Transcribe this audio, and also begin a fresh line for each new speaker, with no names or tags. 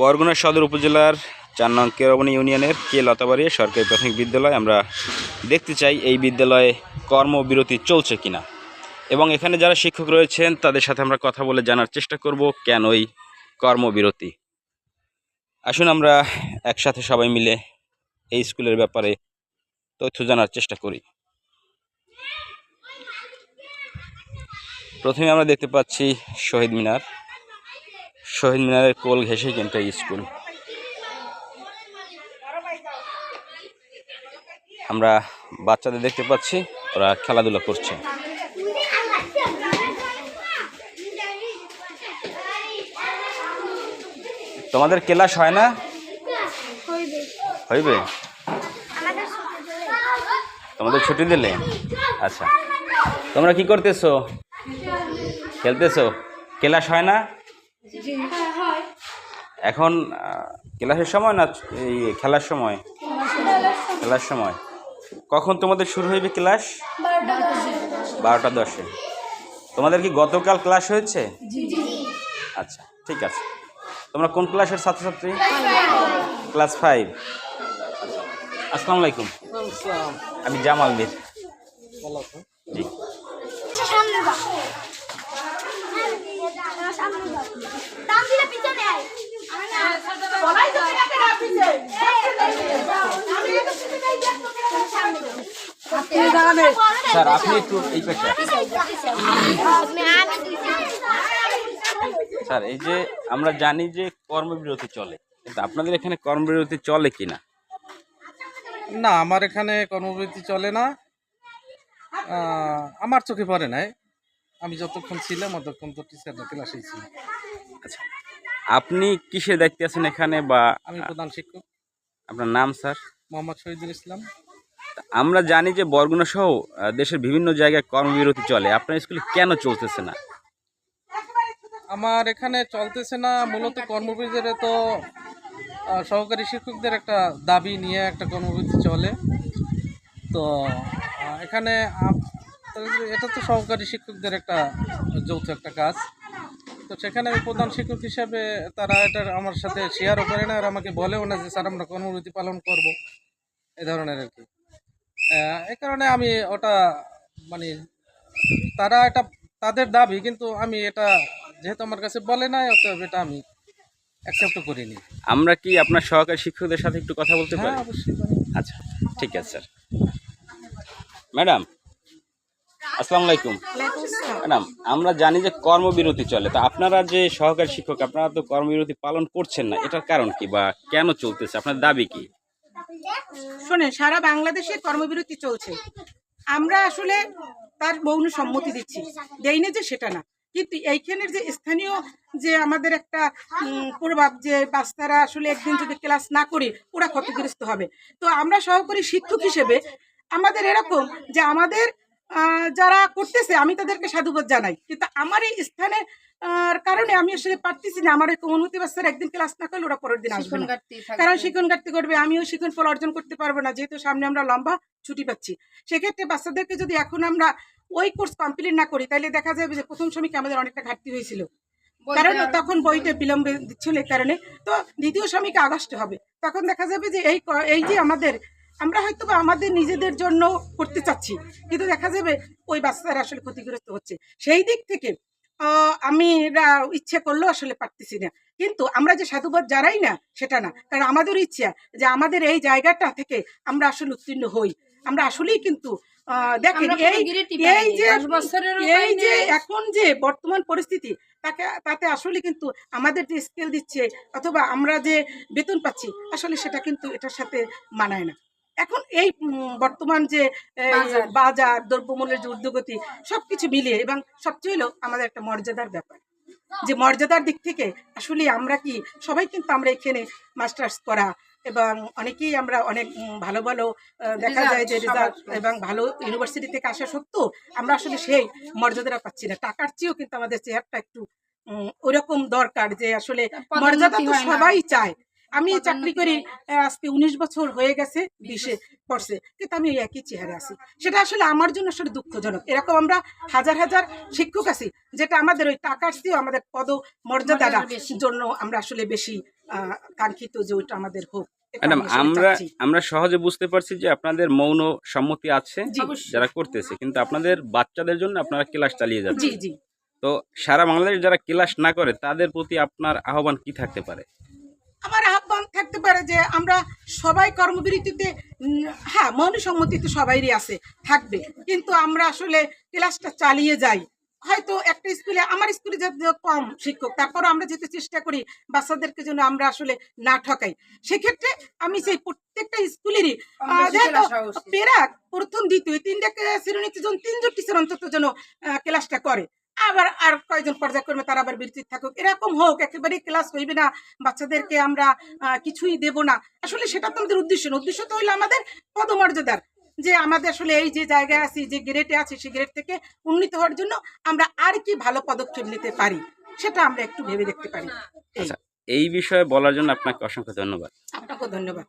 বরগুনা সদর উপজেলার চার নং কেরবনী ইউনিয়নের কে লতাবাড়ি সরকারি প্রাথমিক বিদ্যালয় আমরা দেখতে চাই এই বিদ্যালয়ে কর্মবিরতি চলছে কিনা। এবং এখানে যারা শিক্ষক রয়েছেন, তাদের সাথে আমরা কথা বলে জানার চেষ্টা করব কেন এই কর্মবিরতি। আসুন আমরা একসাথে সবাই মিলে এই স্কুলের ব্যাপারে তথ্য জানার চেষ্টা করি। প্রথমে আমরা দেখতে পাচ্ছি শহীদ মিনার। শহীদ মিনারের কোল ঘেঁষেই কিন্তু এই স্কুল। আমরা বাচ্চাদের দেখতে পাচ্ছি, ওরা খেলাধুলা করছে। তোমাদের ক্লাস হয় না? হইবে। তোমাদের ছুটি দিলে? আচ্ছা। তোমরা কি করতেছো? খেলতেছো? ক্লাস হয় না? এখন ক্লাসের সময় না, এই খেলার সময়? খেলার সময়। কখন তোমাদের শুরু হইবে ক্লাস? বারোটা দশে। তোমাদের কি গতকাল ক্লাস হয়েছে? আচ্ছা ঠিক আছে। তোমরা কোন ক্লাসের ছাত্রছাত্রী? Class five. আসসালামু আলাইকুম। আমি জামাল মির জি। স্যার, আপনি একটু এই স্যার, এই যে আমরা জানি যে কর্মবিরতি চলে, কিন্তু আপনাদের এখানে কর্মবিরতি চলে কি না
না আমার এখানে কর্মবিরতি চলে না। আমার চোখে পড়ে নাই। আমি যতক্ষণ ছিলাম ততক্ষণ তো টিচাররা ক্লাসেই ছিল
আচ্ছা আপনি কিসের দায়িত্বে আছেন এখানে বা
আমি প্রধান শিক্ষক।
আপনার নাম স্যার?
মোহাম্মদ শহীদুল ইসলাম।
আমরা জানি যে বরগুনা সহ দেশের বিভিন্ন জায়গায় কর্মবিরতি চলে। আপনার স্কুলে কেন চলতেছে না?
আমার এখানে চলতেছে না মূলত কর্মবৃত্তির তো সহকারী শিক্ষকদের একটা দাবি নিয়ে একটা কর্মবৃত্তি চলে। তো এখানে এটা তো সহকারী শিক্ষকদের একটা যৌথ একটা কাজ। তো সেখানে আমি প্রধান শিক্ষক হিসাবে তারা এটা আমার সাথে শেয়ারও করে না আর আমাকে বলেও না যে স্যার আমরা কর্মবৃত্তি পালন করব। এ ধরনের আর কি। এই কারণে আমি ওটা মানে তারা এটা তাদের দাবি কিন্তু আমি এটা যেহেতু আমার কাছে বলে নাই অতএব এটা আমি অ্যাকসেপ্ট করিনি।
আমরা কি আপনার সহকারী শিক্ষকদের সাথে একটু কথা বলতে
হ্যাঁ
পারি। আচ্ছা ঠিক আছে স্যার। ম্যাডাম আসসালামু আলাইকুম। ম্যাডাম, আমরা জানি যে কর্মবিরতি চলে। তো আপনারা যে সহকারী শিক্ষক, আপনারা তো কর্মবিরতি পালন করছেন না। এটার কারণ কি বা কেন চলতেছে? আপনার দাবি কি?
শোনেন, সারা বাংলাদেশে কর্মবিরতি চলছে। আমরা আসলে তার মৌন সম্মতি দিচ্ছি। দেই না যে সেটা না। কিন্তু এইখানের যে স্থানীয় যে আমাদের একটা প্রভাব যে বাচ্চারা আসলে একদিন যদি ক্লাস না করি, ওরা ক্ষতিগ্রস্ত হবে। তো আমরা সহকারী শিক্ষক হিসেবে আমাদের এরকম যে আমাদের যারা করতেছে আমি তাদেরকে সাধুবাদ জানাই। কিন্তু আমার এই স্থানে কারণে আমি আসলে পারতেছি না। আমার অনুমতি বাচ্চারা একদিন ক্লাস না করলে ওরা পরের দিন আসবে কারণ শিক্ষণ ঘাটতি করবে আমিও শিক্ষণ ফল অর্জন করতে পারব না। যেহেতু সামনে আমরা লম্বা ছুটি পাচ্ছি। সেক্ষেত্রে বাচ্চাদেরকে যদি এখন আমরা ওই কোর্স কমপ্লিট না করি তাহলে দেখা যাবে যে প্রথম শ্রমিকে আমাদের অনেকটা ঘাটতি হয়েছিল। কারণ তখন বইটা বিলম্বে দিচ্ছিল এই কারণে। তো দ্বিতীয় শ্রমিক আগস্টে হবে। তখন দেখা যাবে যে এই এই যে আমাদের আমরা হয়তো আমাদের নিজেদের জন্য করতে চাচ্ছি কিন্তু দেখা যাবে ওই বাচ্চারা আসলে ক্ষতিগ্রস্ত হচ্ছে। সেই দিক থেকে আমি ইচ্ছে করলেও আসলে পারতেছি না। কিন্তু আমরা যে সাধুবাদ যারাই না সেটা না। কারণ আমাদের ইচ্ছা যে আমাদের এই জায়গাটা থেকে আমরা আসলে উত্তীর্ণ হই। আমরা আসলেই কিন্তু দেখেন এই এই যে এই যে এখন যে বর্তমান পরিস্থিতি তাকে তাতে আসলে কিন্তু আমাদের যে স্কেল দিচ্ছে অথবা আমরা যে বেতন পাচ্ছি আসলে সেটা কিন্তু এটার সাথে মানায় না। এখন এই বর্তমান যে বাজার। দ্রব্যমূল্যের যে ঊর্ধ্বগতি সবকিছু মিলিয়ে এবং সবচেয়ে হলো আমাদের একটা মর্যাদার ব্যাপার। যে মর্যাদার দিক থেকে আসলে আমরা কি সবাই কিন্তু আমরা এখানে মাস্টার্স করা এবং অনেকেই আমরা অনেক ভালো ভালো দেখা যায় যে রেজাল্ট এবং ভালো ইউনিভার্সিটি থেকে আসা সত্ত্বেও আমরা আসলে সেই মর্যাদাটা পাচ্ছি না। টাকার চেয়েও কিন্তু আমাদের চেয়ারটা একটু উম, ওইরকম দরকার যে আসলে মর্যাদা তো সবাই চায়। আমি চাকরি করি আজকে উনিশ বছর হয়ে গেছে বিশে পড়ছে কিন্তু আমি একই চেহারা আছি। সেটা আসলে আমার জন্য আসলে দুঃখজনক। এরকম আমরা হাজার হাজার শিক্ষক আছি যেটা আমাদের ওই টাকার চেয়েও আমাদের পদ মর্যাদাটা জন্য আমরা আসলে বেশি আহ, কাঙ্ক্ষিত যে ওইটা আমাদের হোক।
ম্যাডাম আমরা আমরা সহজে বুঝতে পারছি যে আপনাদের মৌন সম্মতি আছে
জি।
যারা করতেছে কিন্তু আপনাদের বাচ্চাদের জন্য আপনারা ক্লাস চালিয়ে যাচ্ছেন।
জি।
তো সারা বাংলাদেশ যারা ক্লাস না করে তাদের প্রতি আপনার আহ্বান কি থাকতে পারে?
আহ্বান থাকতে পারে যে আমরা সবাই কর্মবিরতিতে হ্যাঁ মনুসম্মতি তো সবাইরই আছে থাকবে। কিন্তু আমরা আসলে ক্লাসটা চালিয়ে যাই। হয়তো একটা স্কুলে আমার স্কুলে যদিও কম শিক্ষক তারপর আমরা যেতে চেষ্টা করি বাচ্চাদেরকে যেন আমরা আসলে না ঠকাই। সেক্ষেত্রে আমি সেই প্রত্যেকটা স্কুলেরই পেরাক প্রথম দ্বিতীয় তিনটা শ্রেণীতে যেন তিনজন টিচার অন্তত যেন ক্লাসটা করে। আবার আর কয়েকজন পর্যায়ক্রমে তারা আবার বিরতি থাকুক। এরকম হোক একেবারেই ক্লাস হইবে না। বাচ্চাদেরকে আমরা কিছুই দেব না। আসলে সেটা তো আমাদের উদ্দেশ্য না। উদ্দেশ্য তো হইল আমাদের পদমর্যাদার। যে আমাদের আসলে এই যে জায়গায় আছি যে গ্রেডে আছি সেই গ্রেড থেকে উন্নীত হওয়ার জন্য আমরা আর কি ভালো পদক্ষেপ নিতে পারি সেটা আমরা একটু ভেবে দেখতে পারি। এই
আচ্ছা এই বিষয়ে বলার জন্য আপনাকে অসংখ্য ধন্যবাদ।
আপনাকেও ধন্যবাদ।